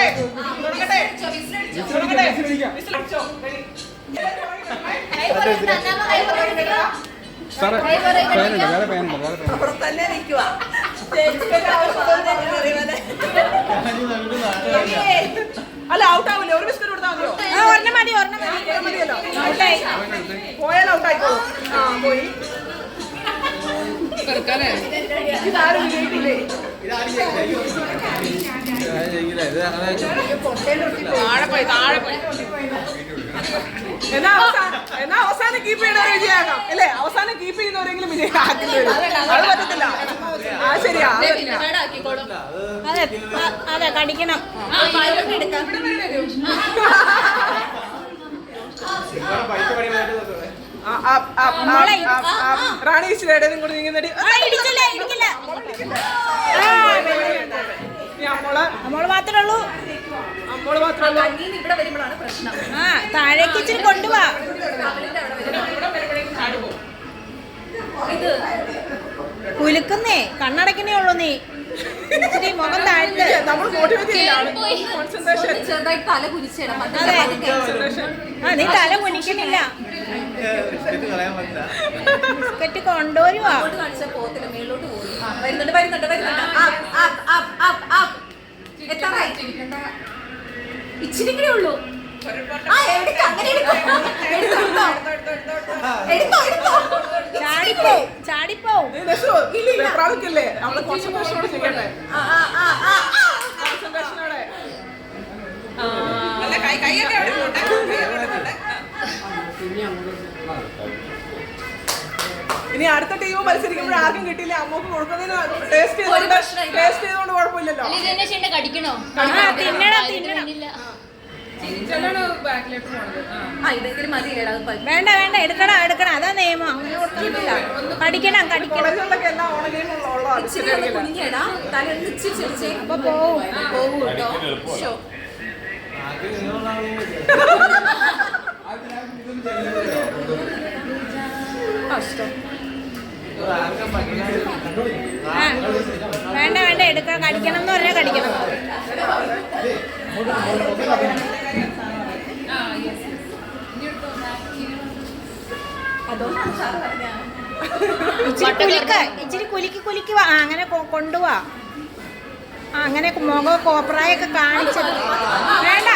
തുടങ്ങട്ടെ തുടങ്ങട്ടെ തുടങ്ങട്ടെ വിസിലടിച്ചോ സാറേ പേനുണ്ട് വേറെ പേനുണ്ട് വേറെ പുറത്തന്നെ നിൽക്കുക അല്ല ഔട്ട് ആവില്ലേ ഒരു ബിസ്ക്കറ്റ് കൊടുത്താൽ മതിയോ? ഒരെണ്ണം മതി ഒരെണ്ണം മതിയല്ലോ. ഔട്ടായി. പോയാൽ ഔട്ടായിക്കോ ആ പോയി. ഇതാരും വിജയിക്കില്ലേ എന്നാ അവസാനം എന്നാ അവസാനം കീപ്പ് ചെയ്യുന്നവരെ വിജയാകാം അല്ലേ അവസാനം കീപ്പ് ചെയ്യുന്നവരെങ്കിലും വിജയാക്കില്ല അത് പറ്റത്തില്ല. ആ ശരിയാ അത് കടിക്കണം. റാണി ഈശ്വരയുടെ കൂടെ നീങ്ങുന്നടി ഇടിക്കില്ല ഇടിച്ചില്ല. മാത്രമേ ഉള്ളൂ. അമ്മോൾ ഇവിടെ വരുമ്പോഴാണ് പ്രശ്നം. ആ താഴേക്ക് ഇച്ചിരി കൊണ്ടുപോവാ കുലുക്കുന്നേ കണ്ണടക്കണേ ഉള്ളൂ നീ. ഇച്ചിരി മുഖം താഴ്ത്ത്. ചെറുതായിട്ട് തല ആ നീ തല കുനിക്കണില്ല ബിസ്ക്കറ്റ് കൊണ്ടുവരുവാ. അങ്ങോട്ട് കാണിച്ചാൽ പോകത്തില്ല. മേളിലോട്ട് പോയി. ആ, വരുന്നുണ്ട് വരുന്നുണ്ട് വരുന്നുണ്ട്. എത്താറായി? ഇച്ചിരി കൂടെ ഉള്ളൂ. ആ അങ്ങനെ എടുത്തോ. എടുത്തോ ചാടിപ്പോ ചാടിപ്പോ. പ്രാവശ്യല്ലേ നമ്മൾ കുറച്ചുകൂടെ ചെയ്യണ്ടേ ആ ആ. ഇനി അടുത്ത ടീം മത്സരിക്കുമ്പോൾ ആർക്കും കിട്ടിയില്ല അമ്മയ്ക്ക് കൊടുക്കുന്നതിന് ടേസ്റ്റ് ചെയ്തോണ്ട് ടേസ്റ്റ് ചെയ്തുകൊണ്ട് കുഴപ്പമില്ലല്ലോ കടിക്കണോ വേണ്ട വേണ്ട എടുക്കണം എടുക്കണം അതാ നിയമം അങ്ങനെ കടിക്കണം കടിക്കണം കോളേജുകളിലൊക്കെ എല്ലാ ഓൺലൈൻ ഉള്ളതാണ് ഇച്ചിരി ഒന്ന് കുനിഞ്ഞേടാ തല ഒന്ന് ഇച്ചിരി ചെരിച്ചേ അപ്പൊ പോവും പോകും കേട്ടോ ഷോ കഷ്ടം ആ, വേണ്ട വേണ്ട എടുക്കാൻ കടിക്കണം എന്ന് പറഞ്ഞാൽ കടിക്കണം. ഇച്ചിരി കുലുക്ക ഇച്ചിരി കുലുക്കി കുലുക്കി വാ. ആ, അങ്ങനെ കൊണ്ടുപോവാ. അങ്ങനെ മുഖം കോപ്രായൊക്കെ കാണിച്ചത് വേണ്ട